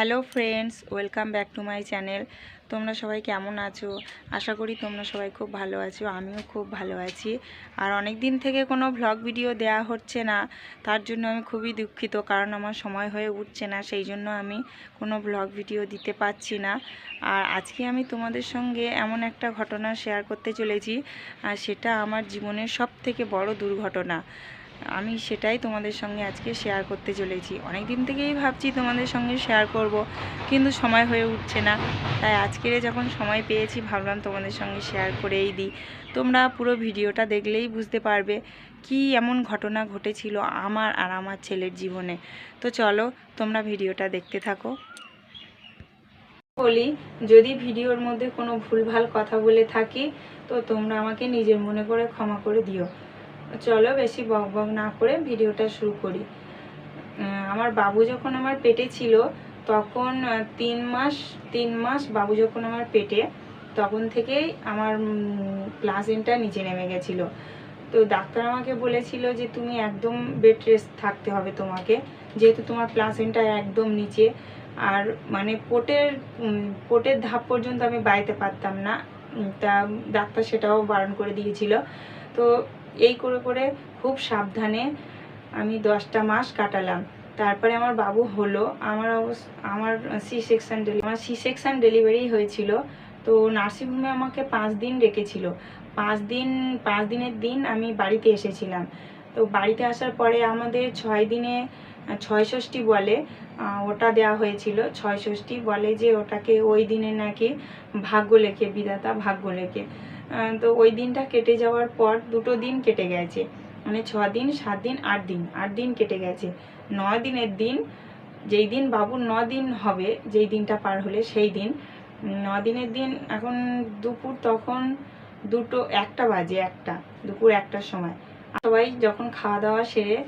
Hello friends, welcome back to my channel. তোমরা সবাই কেমন আছো? আশা করি তোমরা সবাই খুব ভালো আছো, আমিও খুব ভালো আছি। আর অনেক দিন থেকে কোনো ভ্লগ ভিডিও দেয়া হচ্ছে না, তার জন্য আমি খুবই দুঃখিত, কারণ আমার সময় হয়ে উঠছে না, সেই জন্য আমি কোনো ভ্লগ ভিডিও দিতে পারছি না। আর আজকে আমি তোমাদের সঙ্গে এমন একটা ঘটনা শেয়ার করতে চলেছি আর সেটা আমার জীবনের সব থেকে বড় দুর্ঘটনা। আমি সেটাই তোমাদের সঙ্গে আজকে শেয়ার করতে চলেছি। অনেক দিন থেকেই ভাবছি তোমাদের সঙ্গে শেয়ার করব, কিন্তু সময় হয়ে উঠছে না। তাই আজকের যখন সময় পেয়েছি, ভাবলাম তোমাদের সঙ্গে শেয়ার করেই দিই। তোমরা পুরো ভিডিওটা দেখলেই বুঝতে পারবে কি এমন ঘটনা ঘটেছিল আমার আর আমার ছেলের জীবনে। তো চলো, তোমরা ভিডিওটা দেখতে থাকো। বলি, যদি ভিডিওর মধ্যে কোনো ভুলভাল কথা বলে থাকি, তো তোমরা আমাকে নিজের মনে করে ক্ষমা করে দিও। চলো বেশি বক বক না করে ভিডিওটা শুরু করি। আমার বাবু যখন আমার পেটে ছিল, তখন তিন মাস তিন মাস বাবু যখন আমার পেটে, তখন থেকেই আমার প্লাসেন্টটা নিচে নেমে গেছিল। তো ডাক্তার আমাকে বলেছিল যে, তুমি একদম বেড রেস্ট থাকতে হবে তোমাকে, যেহেতু তোমার প্লাসেন্টা একদম নিচে। আর মানে পোটের পোটের ধাপ পর্যন্ত আমি বাইতে পারতাম না। তা ডাক্তার সেটাও বারণ করে দিয়েছিল। তো এই করে করে খুব সাবধানে আমি দশটা মাস কাটালাম। তারপরে আমার বাবু হলো আমার অবস আমার সি সেকশন ডেলি আমার সি সেকশন ডেলিভারি হয়েছিল তো নার্সিংহোমে আমাকে পাঁচ দিন রেখেছিল পাঁচ দিন পাঁচ দিনের দিন আমি বাড়িতে এসেছিলাম। তো বাড়িতে আসার পরে আমাদের ছয় দিনে আহ, ছয় ষষ্ঠী বলে ওটা দেওয়া হয়েছিল। ছয় ষষ্ঠী বলে যে ওটাকে ওই দিনে নাকি ভাগ্য লেখে বিধাতা ভাগ্য লেখে। তো ওই দিনটা কেটে যাওয়ার পর দুটো দিন কেটে গেছে। মানে ছ দিন, সাত দিন, আট দিন আট দিন কেটে গেছে। নয় দিনের দিন, যেই দিন বাবুর ন দিন হবে, যেই দিনটা পার হলে সেই দিন। ন দিনের দিন এখন দুপুর তখন দুটো, একটা বাজে একটা, দুপুর একটার সময়। সবাই যখন খাওয়া দাওয়া সেরে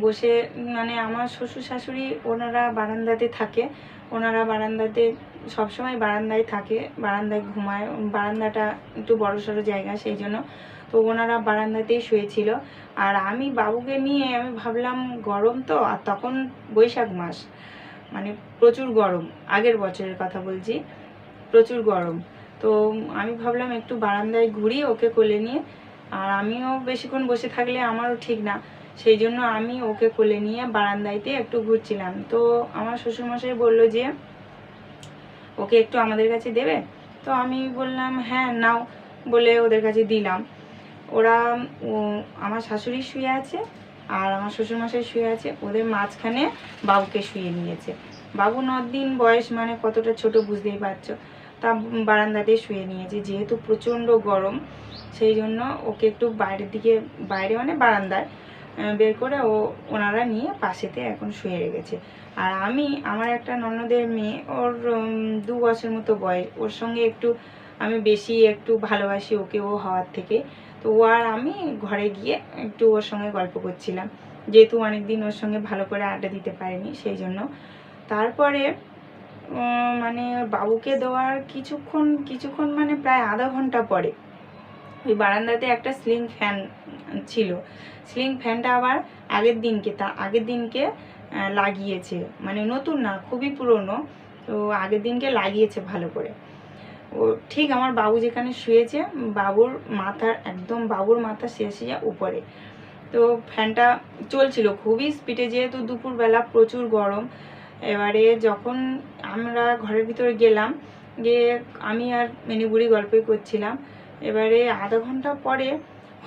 বসে মানে আমার শ্বশুর শাশুড়ি ওনারা বারান্দাতে থাকে। ওনারা বারান্দাতে, সবসময় বারান্দায় থাকে, বারান্দায় ঘুমায়। বারান্দাটা একটু বড় সড়ো জায়গা সেই জন্য। তো ওনারা বারান্দাতেই শুয়েছিল। আর আমি বাবুকে নিয়ে আমি ভাবলাম, গরম তো, আর তখন বৈশাখ মাস। মানে প্রচুর গরম, আগের বছরের কথা বলছি। প্রচুর গরম। তো আমি ভাবলাম একটু বারান্দায় ঘুরি, ওকে কোলে নিয়ে। আর আমিও বেশিক্ষণ বসে থাকলে আমারও ঠিক না। সেই জন্য আমি ওকে কোলে নিয়ে বারান্দাইতে একটু ঘুরছিলাম। তো আমার শ্বশুরমশাই বলল যে, ওকে একটু আমাদের কাছে দেবে? তো আমি বললাম হ্যাঁ নাও। বলে ওদের কাছে দিলাম। ওরা আমার শাশুড়ি শুয়ে আছে আর আমার শ্বশুরমশাই শুয়ে আছে। ওদের মাঝখানে বাবুকে শুয়ে নিয়েছে। বাবু ন দিন বয়স মানে কতটা ছোট বুঝতেই পারছ। তা বারান্দাতে শুয়ে নিয়েছে। যেহেতু প্রচণ্ড গরম, সেই জন্য ওকে একটু বাইরের দিকে, বাইরে মানে বারান্দায় বের করে ও ওনারা নিয়ে পাশেতে এখন শুয়ে রেখেছে। আর আমি, আমার একটা ননদের মেয়ে, ওর দু বছর মতো বয়স। ওর সঙ্গে একটু আমি বেশি একটু ভালোবাসি ওকে ও হওয়ার থেকে। তো ও আর আমি ঘরে গিয়ে একটু ওর সঙ্গে গল্প করছিলাম। যেহেতু অনেকদিন ওর সঙ্গে ভালো করে আড্ডা দিতে পারিনি, সেই জন্য। তারপরে মানে বাবুকে দেওয়ার কিছুক্ষণ কিছুক্ষণ মানে প্রায় আধা ঘণ্টা পরে ওই বারান্দাতে একটা স্লিং ফ্যান ছিল। স্লিং ফ্যানটা আবার আগের দিনকে, তা আগের দিনকে লাগিয়েছে। মানে নতুন না, খুবই পুরনো। তো আগের দিনকে লাগিয়েছে ভালো করে। ও ঠিক আমার বাবু যেখানে শুয়েছে, বাবুর মাথার, একদম বাবুর মাথা শেষে উপরে। তো ফ্যানটা চলছিল খুবই স্পিডে যেহেতু দুপুরবেলা প্রচুর গরম। এবারে যখন আমরা ঘরের ভিতরে গেলাম, গিয়ে আমি আর মেনিবুড়ি গল্পই করছিলাম। এবারে আধা ঘণ্টা পরে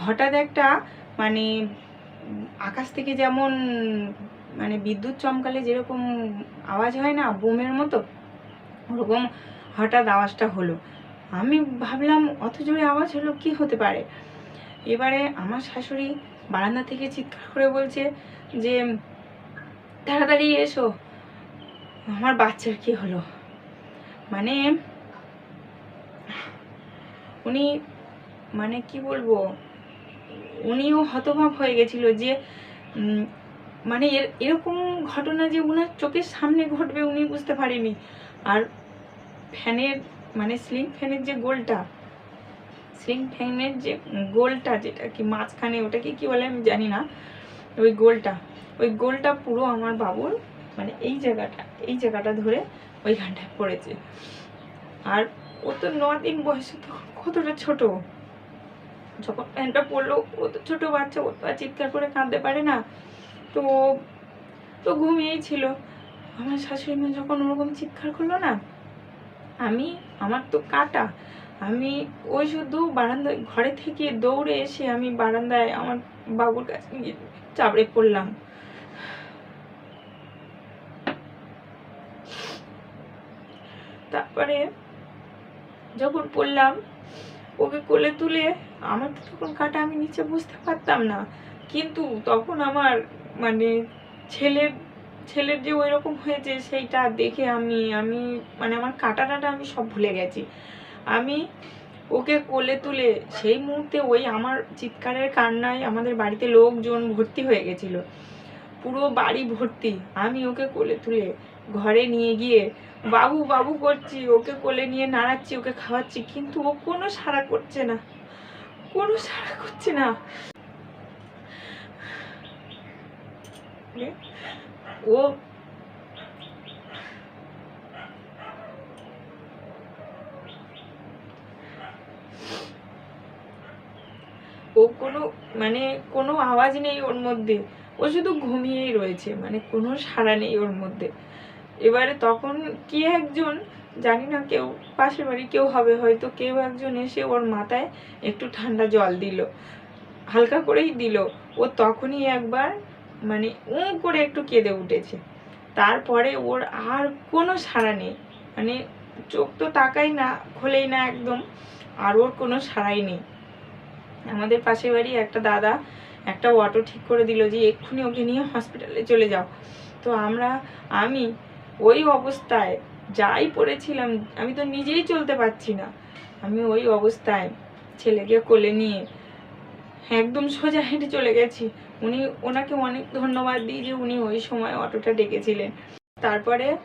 হঠাৎ একটা মানে আকাশ থেকে যেমন মানে বিদ্যুৎ চমকালে যেরকম আওয়াজ হয় না, বুমের মতো, ওরকম হঠাৎ আওয়াজটা হলো। আমি ভাবলাম, অত জোরে আওয়াজ হলো কি হতে পারে? এবারে আমার শাশুড়ি বারান্দা থেকে চিৎকার করে বলছে যে, তাড়াতাড়ি এসো, আমার বাচ্চার কি হলো? মানে উনি মানে কি বলব, উনিও হতভাব হয়ে গেছিল যে মানে এর- এরকম ঘটনা যে উনার চোখের সামনে ঘটবে উনি বুঝতে পারেনি। আর ফ্যানের মানে স্লিং ফ্যানের যে গোলটা স্লিং ফ্যানের যে গোলটা যেটা কি মাঝখানে, ওটাকে কি বলে আমি জানি না, ওই গোলটা ওই গোলটা পুরো আমার বাবুর মানে এই জায়গাটা এই জায়গাটা ধরে ওইখানটায় পড়েছে। আর ও তো ন দিন বয়সে তো কতটা ছোট? যখন প্যান্টটা পরলো ও তো ছোটো বাচ্চা, ও তো আর চিৎকার করে কাঁদতে পারে না। তো তো ঘুমিয়েই ছিল। আমার শাশুড়ি মা যখন ওরকম চিৎকার করল না, আমি, আমার তো কাটা। আমি ওই শুধু বারান্দায়, ঘরে থেকে দৌড়ে এসে আমি বারান্দায় আমার বাবুর কাছে গিয়ে চাপড়ে পড়লাম। তারপরে যখন পড়লাম ওকে কোলে তুলে আমার তো তখন কাটা আমি নিচে বুঝতে পারতাম না। কিন্তু তখন আমার মানে ছেলের ছেলের যে ওই রকম হয়েছে সেইটা দেখে আমি আমি মানে আমার কাটা টাটা আমি সব ভুলে গেছি। আমি ওকে কোলে তুলে সেই মুহূর্তে ওই আমার চিৎকারের কান্নায় আমাদের বাড়িতে লোকজন ভর্তি হয়ে গেছিল। পুরো বাড়ি ভর্তি। আমি ওকে কোলে তুলে ঘরে নিয়ে গিয়ে, বাবু বাবু করছি, ওকে কোলে নিয়ে নাড়াচ্ছি, ওকে খাওয়াচ্ছি, কিন্তু ও কোনো সাড়া করছে না, কোনো সাড়া করছে না। ও ও কোনো মানে কোনো আওয়াজ নেই ওর মধ্যে, ও শুধু ঘুমিয়েই রয়েছে মানে কোনো সাড়া নেই ওর মধ্যে। এবারে তখন কি একজন, জানি না কেউ, পাশের বাড়ি কেউ হবে, হয়তো কেউ একজন এসে ওর মাথায় একটু ঠান্ডা জল দিল, হালকা করেই দিল। ও তখনই একবার মানে উ করে একটু কেঁদে উঠেছে। তারপরে ওর আর কোনো সাড়া নেই। মানে চোখ তো তাকাই না, খোলেই না একদম, আর ওর কোনো সাড়াই নেই। আমাদের পাশের বাড়ি একটা দাদা একটা অটো ঠিক করে দিল যে, এক্ষুনি ওকে নিয়ে হসপিটালে চলে যাও। তো আমরা, আমি ওই অবস্থায় যাই পড়েছিলাম, আমি তো নিজেই চলতে পারছি না। আমি ওই অবস্থায় ছেলেকে কোলে নিয়ে একদম সোজা হেঁটে চলে গেছি। উনি, ওনাকে অনেক ধন্যবাদ দিই যে উনি ওই সময় অটোটা ডেকেছিলেন। তারপরে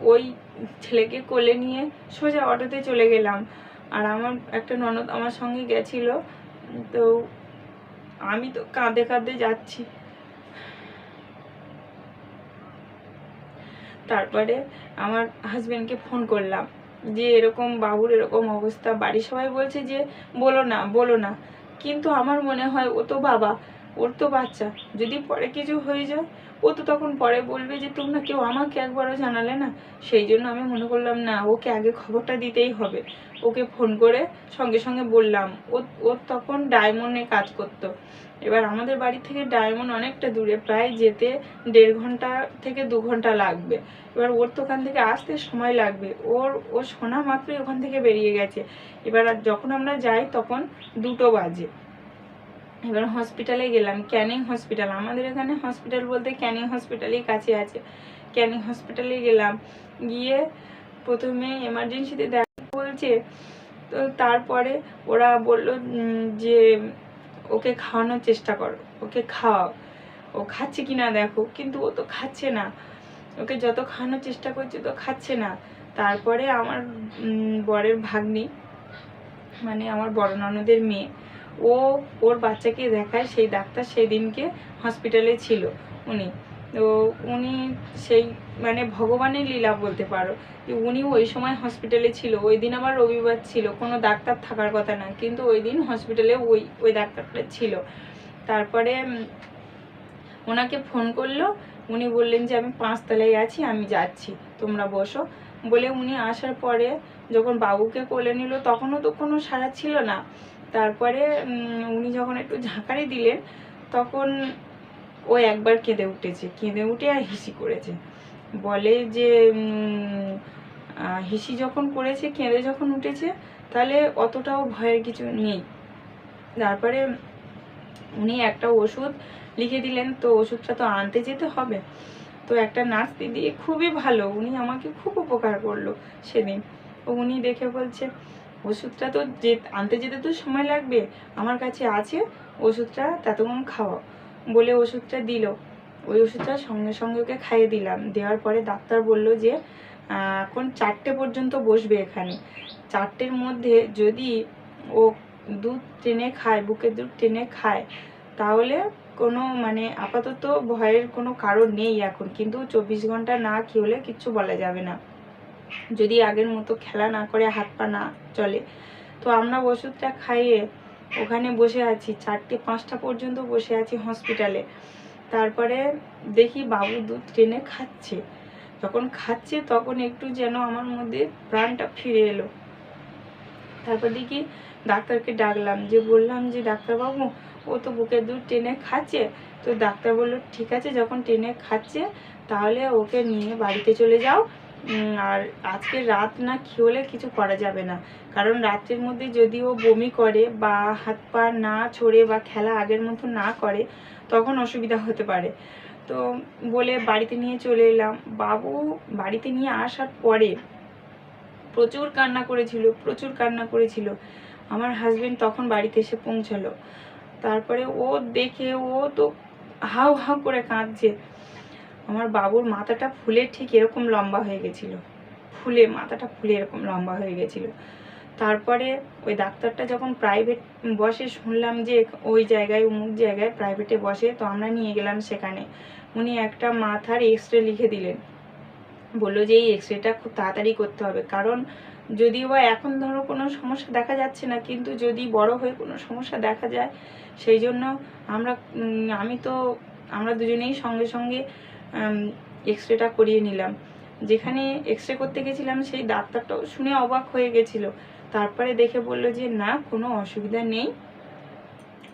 ওই ছেলেকে কোলে নিয়ে সোজা অটোতে চলে গেলাম। আর আমার একটা ননদ আমার সঙ্গে গেছিল। তো আমি তো কাঁদে কাঁদে যাচ্ছি। তারপরে আমার হাজব্যান্ডকে ফোন করলাম। যে এরকম বাবুর এরকম অবস্থা, বাড়ির সবাই বলছে যে, বলো না বলো না। কিন্তু আমার মনে হয় ও তো বাবা, ওর তো বাচ্চা। যদি পরে কিছু হয়ে যায়, ও তো তখন পরে বলবে যে, তোমরা কেউ আমাকে একবারও জানালে না? সেই জন্য আমি মনে করলাম, না, ওকে আগে খবরটা দিতেই হবে। ওকে ফোন করে সঙ্গে সঙ্গে বললাম, ও ও তখন ডায়মন্ডে কাজ করতো। এবার আমাদের বাড়ি থেকে ডায়মন্ড অনেকটা দূরে, প্রায় যেতে দেড় ঘণ্টা থেকে দু ঘণ্টা লাগবে। এবার ওর তো ওখান থেকে আসতে সময় লাগবে। ওর, ও শোনা মাত্রই ওখান থেকে বেরিয়ে গেছে। এবার যখন আমরা যাই তখন দুটো বাজে। এবার হসপিটালে গেলাম, ক্যানিং হসপিটাল আমাদের এখানে হসপিটাল বলতে ক্যানিং হসপিটালই কাছে আছে। ক্যানিং হসপিটালে গেলাম, গিয়ে প্রথমে এমার্জেন্সিতে দেখা বলছে। তো তারপরে ওরা বলল যে ওকে খাওয়ানোর চেষ্টা করো, ওকে খাওয়াও। ও খাচ্ছে কি না দেখো, কিন্তু ও তো খাচ্ছে না। ওকে যত খাওয়ানোর চেষ্টা করছে তো খাচ্ছে না। তারপরে আমার বরের ভাগ্নি মানে আমার বড় ননদের মেয়ে, ও ওর বাচ্চাকে দেখায়, সেই ডাক্তার সেই দিনকে হসপিটালে ছিল উনি। তো উনি সেই মানে ভগবানের লীলা বলতে পারো, যে উনি ওই সময় হসপিটালে ছিল, ওই দিন আবার রবিবার ছিল, কোনো ডাক্তার থাকার কথা না, কিন্তু ওই দিন হসপিটালে ওই ওই ডাক্তারটা ছিল। তারপরে ওনাকে ফোন করল, উনি বললেন যে আমি পাঁচতলায় আছি, আমি যাচ্ছি, তোমরা বসো। বলে উনি আসার পরে যখন বাবুকে কোলে নিল, তখনও তো কোনো সাড়া ছিল না। তারপরে উনি যখন একটু ঝাঁকারি দিলেন, তখন ও একবার কেঁদে উঠেছে, কেঁদে উঠে আর হিসি করেছে। বলে যে হিসি যখন করেছে, কেঁদে যখন উঠেছে, তাহলে অতটাও ভয়ের কিছু নেই। তারপরে উনি একটা ওষুধ লিখে দিলেন, তো ওষুধটা তো আনতে যেতে হবে। তো একটা নার্স দিদি খুবই ভালো, উনি আমাকে খুব উপকার করল সেদিন। তো উনি দেখে বলছে, ওষুধটা তো যে, আনতে যেতে তো সময় লাগবে, আমার কাছে আছে, ওষুধটা ততক্ষণ খাওয়া বলে ওষুধটা দিল। ওই ওষুধটা সঙ্গে সঙ্গে ওকে খাইয়ে দিলাম। দেওয়ার পরে ডাক্তার বলল যে এখন চারটে পর্যন্ত বসবে এখানে। চারটের মধ্যে যদি ও দুধ টেনে খায়, বুকের দুধ টেনে খায়, তাহলে কোনো মানে আপাতত ভয়ের কোনো কারণ নেই এখন। কিন্তু চব্বিশ ঘণ্টা না হলে কিচ্ছু বলা যাবে না। যদি আগের মতো খেলা না করে, হাত পা না চলে, তো আমরা ওষুধটা খাইয়ে ওখানে বসে আছি। চারটে পাঁচটা পর্যন্ত বসে আছি হসপিটালে। তারপরে দেখি বাবু দুধ টেনে খাচ্ছে। যখন খাচ্ছে তখন একটু যেন আমার মধ্যে প্রাণটা ফিরে এলো। তারপর দেখি ডাক্তারকে ডাকলাম যে বললাম যে, ডাক্তারবাবু, ও তো বুকের দুধ টেনে খাচ্ছে। তো ডাক্তার বলল, ঠিক আছে, যখন টেনে খাচ্ছে তাহলে ওকে নিয়ে বাড়িতে চলে যাও। আর আজকে রাত না হলে কিছু করা যাবে না। কারণ রাত্রের মধ্যে যদি ও বমি করে বা হাত পা না ছড়ে বা খেলা আগের মতো না করে তখন অসুবিধা হতে পারে। তো বলে বাড়িতে নিয়ে চলে এলাম। বাবু বাড়িতে নিয়ে আসার পরে প্রচুর কান্না করেছিল, প্রচুর কান্না করেছিল। আমার হাজবেন্ড তখন বাড়িতে এসে পৌঁছালো। তারপরে ও দেখে ও তো হাউ হাউ করে কাঁদছে। আমার বাবুর মাথাটা ফুলে ঠিক এরকম লম্বা হয়ে গেছিল। ফুলে, মাথাটা ফুলে এরকম লম্বা হয়ে গেছিল। তারপরে ওই ডাক্তারটা যখন প্রাইভেট বসে শুনলাম যে ওই জায়গায়, অমুক জায়গায় প্রাইভেটে বসে, তো আমরা নিয়ে গেলাম সেখানে। উনি একটা মাথার এক্স রে লিখে দিলেন। বলল যে এই এক্স রেটা খুব তাড়াতাড়ি করতে হবে। কারণ যদিও বা এখন ধরো কোনো সমস্যা দেখা যাচ্ছে না, কিন্তু যদি বড় হয়ে কোনো সমস্যা দেখা যায়, সেই জন্য আমরা আমি তো, আমরা দুজনেই সঙ্গে সঙ্গে এক্স রেটা করিয়ে নিলাম। যেখানে এক্স রে করতে গেছিলাম, সেই ডাক্তারটাও শুনে অবাক হয়ে গেছিল। তারপরে দেখে বলল যে, না, কোনো অসুবিধা নেই।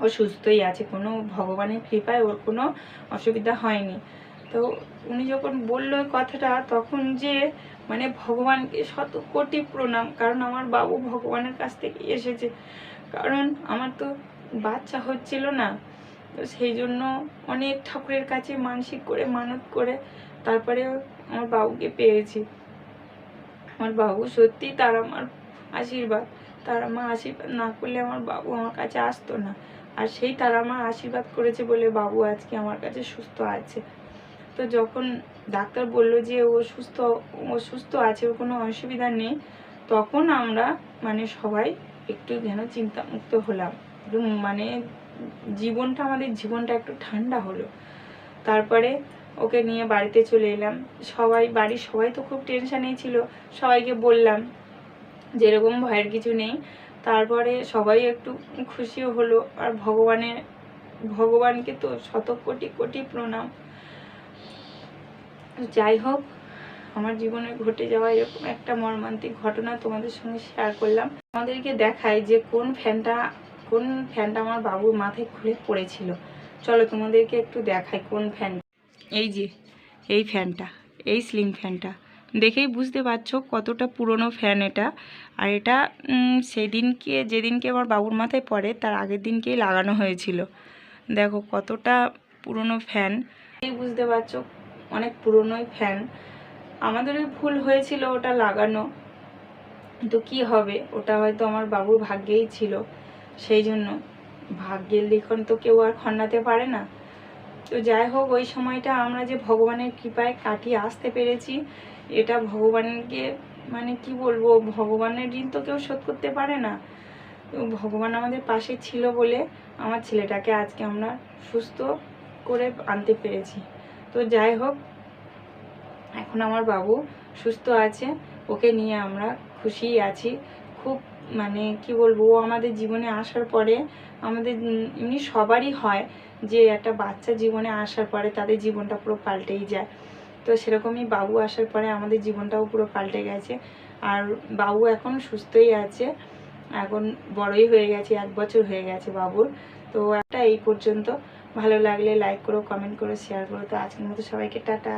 ও সুস্থই আছে, কোনো ভগবানের কৃপায় ওর কোনো অসুবিধা হয়নি। তো উনি যখন বলল কথাটা, তখন যে মানে ভগবানকে শত কোটি প্রণাম, কারণ আমার বাবু ভগবানের কাছ থেকে এসেছে। কারণ আমার তো বাচ্চা হচ্ছিল না, তো সেই জন্য অনেক ঠাকুরের কাছে মানসিক করে, মানত করে তারপরে আমার বাবুকে পেয়েছি। আমার বাবু সত্যি তার আমার আশীর্বাদ। তারা মা আশীর্বাদ না করলে আমার বাবু আমার কাছে আসতো না। আর সেই তারা মা আশীর্বাদ করেছে বলে বাবু আজকে আমার কাছে সুস্থ আছে। তো যখন ডাক্তার বলল যে ও সুস্থ ও সুস্থ আছে, ওর কোনো অসুবিধা নেই, তখন আমরা মানে সবাই একটু যেন চিন্তামুক্ত হলাম। মানে জীবনটা, আমাদের জীবনটা একটু ঠান্ডা হলো। তারপরে ওকে নিয়ে বাড়িতে চলে এলাম। সবাই, বাড়ির সবাই তো খুব টেনশানেই ছিল। সবাইকে বললাম যেরকম ভয়ের কিছু নেই। তারপরে সবাই একটু খুশিও হলো আর ভগবানের, ভগবানকে তো শত কোটি কোটি প্রণাম। যাই হোক, আমার জীবনে ঘটে যাওয়া এরকম একটা মর্মান্তিক ঘটনা তোমাদের সঙ্গে শেয়ার করলাম। আমাদেরকে দেখায় যে কোন ফ্যানটা কোন ফ্যানটা আমার বাবুর মাথায় খুলে পড়েছিল। চলো তোমাদেরকে একটু দেখাই কোন ফ্যান। এই যে, এই ফ্যানটা, এই স্লিম ফ্যানটা। দেখেই বুঝতে পারছ কতটা পুরনো ফ্যান এটা। আর এটা সেদিনকে, যেদিনকে আমার বাবুর মাথায় পড়ে, তার আগের দিনকেই লাগানো হয়েছিল। দেখো কতটা পুরনো ফ্যান। এই বুঝতে পারছ অনেক পুরনোই ফ্যান। আমাদের ওই ভুল হয়েছিল ওটা লাগানো। তো কি হবে? ওটা হয়তো আমার বাবুর ভাগ্যেই ছিল। সেই জন্য ভাগ্যের লিখন তো কেউ আর খন্ডাতে পারে না। তো যাই হোক, ওই সময়টা আমরা যে ভগবানের কৃপায় কাটিয়ে আসতে পেরেছি এটা ভগবানকে মানে কি বলব, ভগবানের ঋণ তো কেউ শোধ করতে পারে না। ভগবান আমাদের পাশে ছিল বলে আমার ছেলেটাকে আজকে আমরা সুস্থ করে আনতে পেরেছি। তো যাই হোক, এখন আমার বাবু সুস্থ আছে, ওকে নিয়ে আমরা খুশি আছি। খুব মানে কি বলব, ও আমাদের জীবনে আসার পরে আমাদের এমনি সবারই হয় যে একটা বাচ্চা জীবনে আসার পরে তাদের জীবনটা পুরো পাল্টেই যায়। তো সেরকমই বাবু আসার পরে আমাদের জীবনটাও পুরো পাল্টে গেছে। আর বাবু এখন সুস্থই আছে। এখন বড়ই হয়ে গেছে, এক বছর হয়ে গেছে বাবুর। তো একটা এই পর্যন্ত। ভালো লাগলে লাইক করো কমেন্ট করো শেয়ার করো। তো আজকের মতো সবাইকে টাটা।